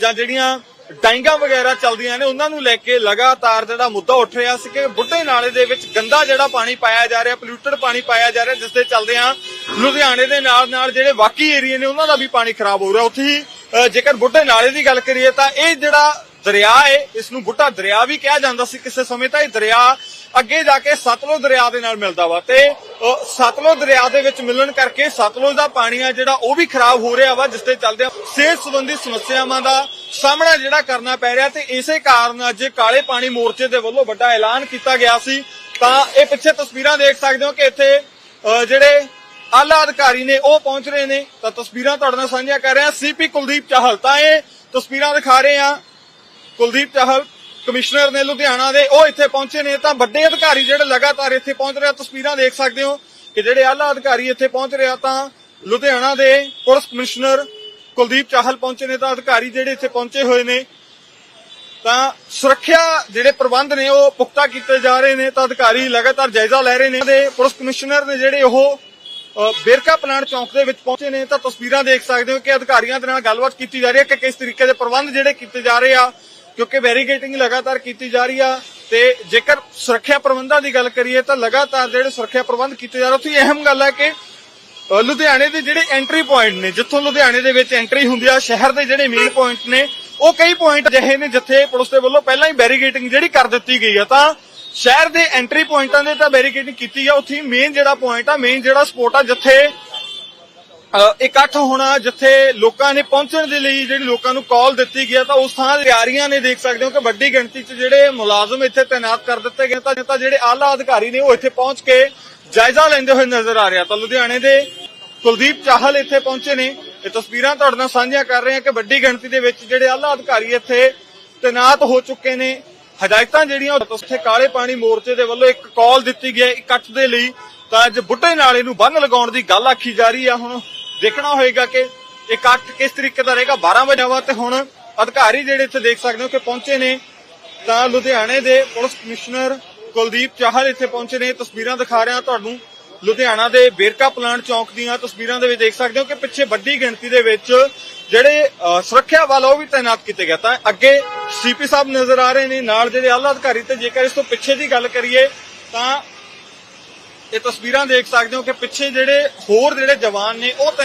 S1: ਜਾਂ ਜਿਹੜੀਆਂ ਡਾਈਂਗਾਂ ਵਗੈਰਾ ਚੱਲਦੀਆਂ ਨੇ, ਉਹਨਾਂ ਨੂੰ ਲੈ ਕੇ ਲਗਾਤਾਰ ਜਿਹੜਾ ਮੁੱਦਾ ਉੱਠ ਰਿਹਾ ਸੀ ਕਿ ਬੁੱਢੇ ਨਾਲੇ ਦੇ ਵਿੱਚ ਗੰਦਾ ਜਿਹੜਾ ਪਾਣੀ ਪਾਇਆ ਜਾ ਰਿਹਾ ਪੋਲਿਊਟਡ ਪਾਣੀ ਪਾਇਆ ਜਾ ਰਿਹਾ ਜਿਸ ਦੇ ਚੱਲਦੇ ਆ ਲੁਧਿਆਣੇ ਦੇ ਨਾਲ ਨਾਲ ਜਿਹੜੇ ਬਾਕੀ ਏਰੀਏ ਨੇ, ਉਹਨਾਂ ਦਾ ਵੀ ਪਾਣੀ ਖਰਾਬ ਹੋ ਰਿਹਾ। ਉੱਥੇ ਹੀ ਜੇਕਰ ਬੁੱਢੇ ਨਾਲੇ ਦੀ ਗੱਲ ਕਰੀਏ ਤਾਂ ਇਹ ਜਿਹੜਾ ਦਰਿਆ ਹੈ ਇਸ ਨੂੰ ਬੁੱਢਾ ਦਰਿਆ ਵੀ ਕਿਹਾ ਜਾਂਦਾ ਸੀ ਕਿਸੇ ਸਮੇਂ ਤਾਂ ਇਹ ਦਰਿਆ ਅੱਗੇ ਜਾ ਕੇ ਸਤਲੁਜ ਦਰਿਆ ਦੇ ਨਾਲ ਮਿਲਦਾ ਵਾ ਤੇ ਸਤਲੁਜ ਦਰਿਆ ਦੇ ਵਿੱਚ ਮਿਲਣ ਕਰਕੇ ਸਤਲੁਜ ਦਾ ਪਾਣੀ ਆ ਜਿਹੜਾ ਉਹ ਵੀ ਖਰਾਬ ਹੋ ਰਿਹਾ ਵਾ, ਜਿਸ ਤੇ ਚੱਲਦੇ ਸਿਹਤ ਸੰਬੰਧੀ ਸਮੱਸਿਆਵਾਂ ਦਾ ਸਾਹਮਣਾ ਜਿਹੜਾ ਕਰਨਾ ਪੈ ਰਿਹਾ ਤੇ ਇਸੇ ਕਾਰਨ ਅੱਜ ਕਾਲੇ ਪਾਣੀ ਮੋਰਚੇ ਦੇ ਵੱਲੋਂ ਵੱਡਾ ਐਲਾਨ ਕੀਤਾ ਗਿਆ ਸੀ। ਤਾਂ ਇਹ ਪਿੱਛੇ ਤਸਵੀਰਾਂ ਦੇਖ ਸਕਦੇ ਹੋ ਕਿ ਇੱਥੇ ਜਿਹੜੇ ਆਲਾ ਅਧਿਕਾਰੀ ਨੇ ਉਹ ਪਹੁੰਚ ਰਹੇ ਨੇ। ਤਾਂ ਤਸਵੀਰਾਂ ਤੁਹਾਡੇ ਨਾਲ ਸਾਂਝੀਆਂ ਕਰ ਰਿਹਾ ਹਾਂ ਸੀਪੀ ਕੁਲਦੀਪ ਚਾਹਲ। ਤਾਂ ਇਹ ਤਸਵੀਰਾਂ ਦਿਖਾ ਰਹੇ ਹਾਂ। ਕੁਲਦੀਪ ਚਾਹਲ ਕਮਿਸ਼ਨਰ ਨੇ ਲੁਧਿਆਣਾ ਦੇ ਉਹ ਇੱਥੇ ਪਹੁੰਚੇ ਨੇ ਤਾਂ ਵੱਡੇ ਅਧਿਕਾਰੀ ਜਿਹੜੇ ਲਗਾਤਾਰ ਇੱਥੇ ਪਹੁੰਚ ਰਹੇ ਤਸਵੀਰਾਂ ਦੇਖ ਸਕਦੇ ਹੋ ਕਿ ਜਿਹੜੇ ਆਲਾ ਅਧਿਕਾਰੀ ਇੱਥੇ ਪਹੁੰਚ ਰਿਹਾ ਤਾਂ ਲੁਧਿਆਣਾ ਦੇ ਪੁਲਿਸ ਕਮਿਸ਼ਨਰ ਕੁਲਦੀਪ ਚਾਹਲ ਪਹੁੰਚੇ ਨੇ ਤਾਂ ਅਧਿਕਾਰੀ ਜਿਹੜੇ ਇੱਥੇ ਪਹੁੰਚੇ ਹੋਏ ਨੇ ਤਾਂ ਸੁਰੱਖਿਆ ਜਿਹੜੇ ਪ੍ਰਬੰਧ ਨੇ ਉਹ ਪੁਖਤਾ ਕੀਤੇ ਜਾ ਰਹੇ ਨੇ ਤਾਂ ਅਧਿਕਾਰੀ ਲਗਾਤਾਰ ਜਾਇਜ਼ਾ ਲੈ ਰਹੇ ਨੇ। ਦੇ ਪੁਲਿਸ ਕਮਿਸ਼ਨਰ ਨੇ ਜਿਹੜੇ ਉਹ ਅ, ਬੇਰਕਾ ਪਲਾਂਟ ਚੌਂਕ ਦੇ ਵਿੱਚ ਪਹੁੰਚੇ ਨੇ ਤਾਂ ਤਸਵੀਰਾਂ ਦੇਖ ਸਕਦੇ ਹੋ ਕਿ ਅਧਿਕਾਰੀਆਂ ਦੇ ਨਾਲ ਗੱਲਬਾਤ ਕੀਤੀ ਜਾ ਰਹੀ ਹੈ ਕਿ ਕਿਸ ਤਰੀਕੇ ਦੇ ਪ੍ਰਬੰਧ ਜਿਹੜੇ ਕੀਤੇ ਜਾ ਰਹੇ ਆ। ਕਿਉਂਕਿ ਬੈਰੀਗੇਟਿੰਗ ਲਗਾਤਾਰ ਕੀਤੀ ਜਾ ਰਹੀ ਆ ਤੇ ਜੇਕਰ ਸੁਰੱਖਿਆ ਪ੍ਰਬੰਧਾਂ ਦੀ ਗੱਲ ਕਰੀਏ ਤਾਂ ਲਗਾਤਾਰ ਜਿਹੜੇ ਸੁਰੱਖਿਆ ਪ੍ਰਬੰਧ ਕੀਤੇ ਜਾ ਰਹੇ, ਉੱਥੇ ਅਹਿਮ ਗੱਲ ਹੈ ਕਿ ਲੁਧਿਆਣੇ ਦੇ ਜਿਹੜੇ ਐਂਟਰੀ ਪੁਆਇੰਟ ਨੇ, ਜਿੱਥੋਂ ਲੁਧਿਆਣੇ ਦੇ ਵਿੱਚ ਐਂਟਰੀ ਹੁੰਦੀ ਆ, ਸ਼ਹਿਰ ਦੇ ਜਿਹੜੇ ਮੇਨ ਪੁਆਇੰਟ ਨੇ, ਉਹ ਕਈ ਪੁਆਇੰਟ ਅਜਿਹੇ ਨੇ ਜਿੱਥੇ ਪੁਲਿਸ ਦੇ ਵੱਲੋਂ ਪਹਿਲਾਂ ਹੀ ਬੈਰੀਗੇਟਿੰਗ ਜਿਹੜੀ ਕਰ ਦਿੱਤੀ ਗਈ ਆ, ਤਾਂ ਸ਼ਹਿਰ ਦੇ ਐਂਟਰੀ ਪੁਆਇੰਟਾਂ ਦੇ ਤਾਂ ਬੈਰੀਗੇਟਿੰਗ ਕੀਤੀ ਆ, ਉੱਥੇ ਮੇਨ ਜਿਹੜਾ ਪੁਆਇੰਟ ਆ ਮੇਨ ਜਿਹੜਾ ਸਪੋਟ ਆ, ਜਿੱਥੇ ਇਕੱਠ ਹੋਣਾ ਜਿੱਥੇ ਲੋਕਾਂ ਨੇ ਪਹੁੰਚਣ ਦੇ ਲਈ ਜਿਹੜੀ ਲੋਕਾਂ ਨੂੰ ਕਾਲ ਦਿੱਤੀ ਗਿਆ ਤਾਂ ਉਸ ਥਾਂ ਤਿਆਰੀਆਂ ਨੇ ਦੇਖ ਸਕਦੇ ਹੋ ਕਿ ਵੱਡੀ ਗਿਣਤੀ 'ਚ ਜਿਹੜੇ ਮੁਲਾਜ਼ਮ ਇੱਥੇ ਤਾਇਨਾਤ ਕਰ ਦਿੱਤੇ ਗਏ ਤਾਂ ਜਿਹੜੇ ਆਲਾ ਅਧਿਕਾਰੀ ਨੇ ਉਹ ਇੱਥੇ ਪਹੁੰਚ ਕੇ ਜਾਇਜ਼ਾ ਲੈਂਦੇ ਹੋਏ ਨਜ਼ਰ ਆ ਰਿਹਾ ਤਾਂ ਲੁਧਿਆਣੇ ਦੇ ਕੁਲਦੀਪ ਚਾਹਲ ਇੱਥੇ ਪਹੁੰਚੇ ਨੇ। ਇਹ ਤਸਵੀਰਾਂ ਤੁਹਾਡੇ ਨਾਲ ਸਾਂਝੀਆਂ ਕਰ ਰਹੇ ਹਾਂ ਕਿ ਵੱਡੀ ਗਿਣਤੀ ਦੇ ਵਿੱਚ ਜਿਹੜੇ ਆਲਾ ਅਧਿਕਾਰੀ ਇੱਥੇ ਤਾਇਨਾਤ ਹੋ ਚੁੱਕੇ ਨੇ। ਹਦਾਇਤਾਂ ਜਿਹੜੀਆਂ ਉੱਥੇ ਕਾਲੇ ਪਾਣੀ ਮੋਰਚੇ ਦੇ ਵੱਲੋਂ ਇੱਕ ਕਾਲ ਦਿੱਤੀ ਗਈ ਇਕੱਠ ਦੇ ਲਈ। ਤਾਂ ਅੱਜ ਬੁੱਢੇ ਨਾਲੇ ਨੂੰ ਬੰਨ ਲਗਾਉਣ ਦੀ ਗੱਲ ਆਖੀ ਜਾ ਰਹੀ ਆ। ਹੁਣ ਦੇਖਣਾ ਹੋਏਗਾ ਕਿ ਇਕੱਠ ਕਿਸ ਤਰੀਕੇ ਦਾ ਰਹੇਗਾ। 12 ਵਜੇ ਵਾ ਤੇ ਹੁਣ ਅਧਿਕਾਰੀ ਜਿਹੜੇ ਇੱਥੇ ਦੇਖ ਸਕਦੇ ਹੋ ਕਿ ਪਹੁੰਚੇ ਨੇ, ਤਾਂ ਲੁਧਿਆਣੇ ਦੇ ਪੁਲਿਸ ਕਮਿਸ਼ਨਰ ਕੁਲਦੀਪ ਚਾਹਲ ਇੱਥੇ ਪਹੁੰਚੇ ਨੇ। ਤਸਵੀਰਾਂ ਦਿਖਾ ਰਿਹਾ ਤੁਹਾਨੂੰ। ਲੁਧਿਆਣਾ ਦੇ ਬੇਰਕਾ ਪਲਾਂਟ ਚੌਂਕ ਦੀਆਂ ਤਸਵੀਰਾਂ ਦੇ ਵਿੱਚ ਦੇਖ ਸਕਦੇ ਹੋ ਕਿ ਪਿੱਛੇ ਵੱਡੀ ਗਿਣਤੀ ਦੇ ਵਿੱਚ ਜਿਹੜੇ ਸੁਰੱਖਿਆ ਵਾਲ ਉਹ ਵੀ ਤਾਇਨਾਤ ਕੀਤੇ ਗਏ। ਤਾਂ ਅੱਗੇ ਸੀਪੀ ਸਾਹਿਬ ਨਜ਼ਰ ਆ ਰਹੇ ਨੇ। ਨਾਲ ਜਿਹੜੇ ਆਲਾ ਅਧਿਕਾਰੀ ਤੇ ਜੇਕਰ ਇਸ ਤੋਂ ਪਿੱਛੇ ਦੀ ਗੱਲ ਕਰੀਏ, ਤਾਂ ਇਹ ਤਸਵੀਰਾਂ ਦੇਖ ਸਕਦੇ ਹੋ ਕਿ ਪਿੱਛੇ ਜਿਹੜੇ ਹੋਰ ਜਿਹੜੇ ਜਵਾਨ ਨੇ ਉਹ ਤਾਇਨਾਤ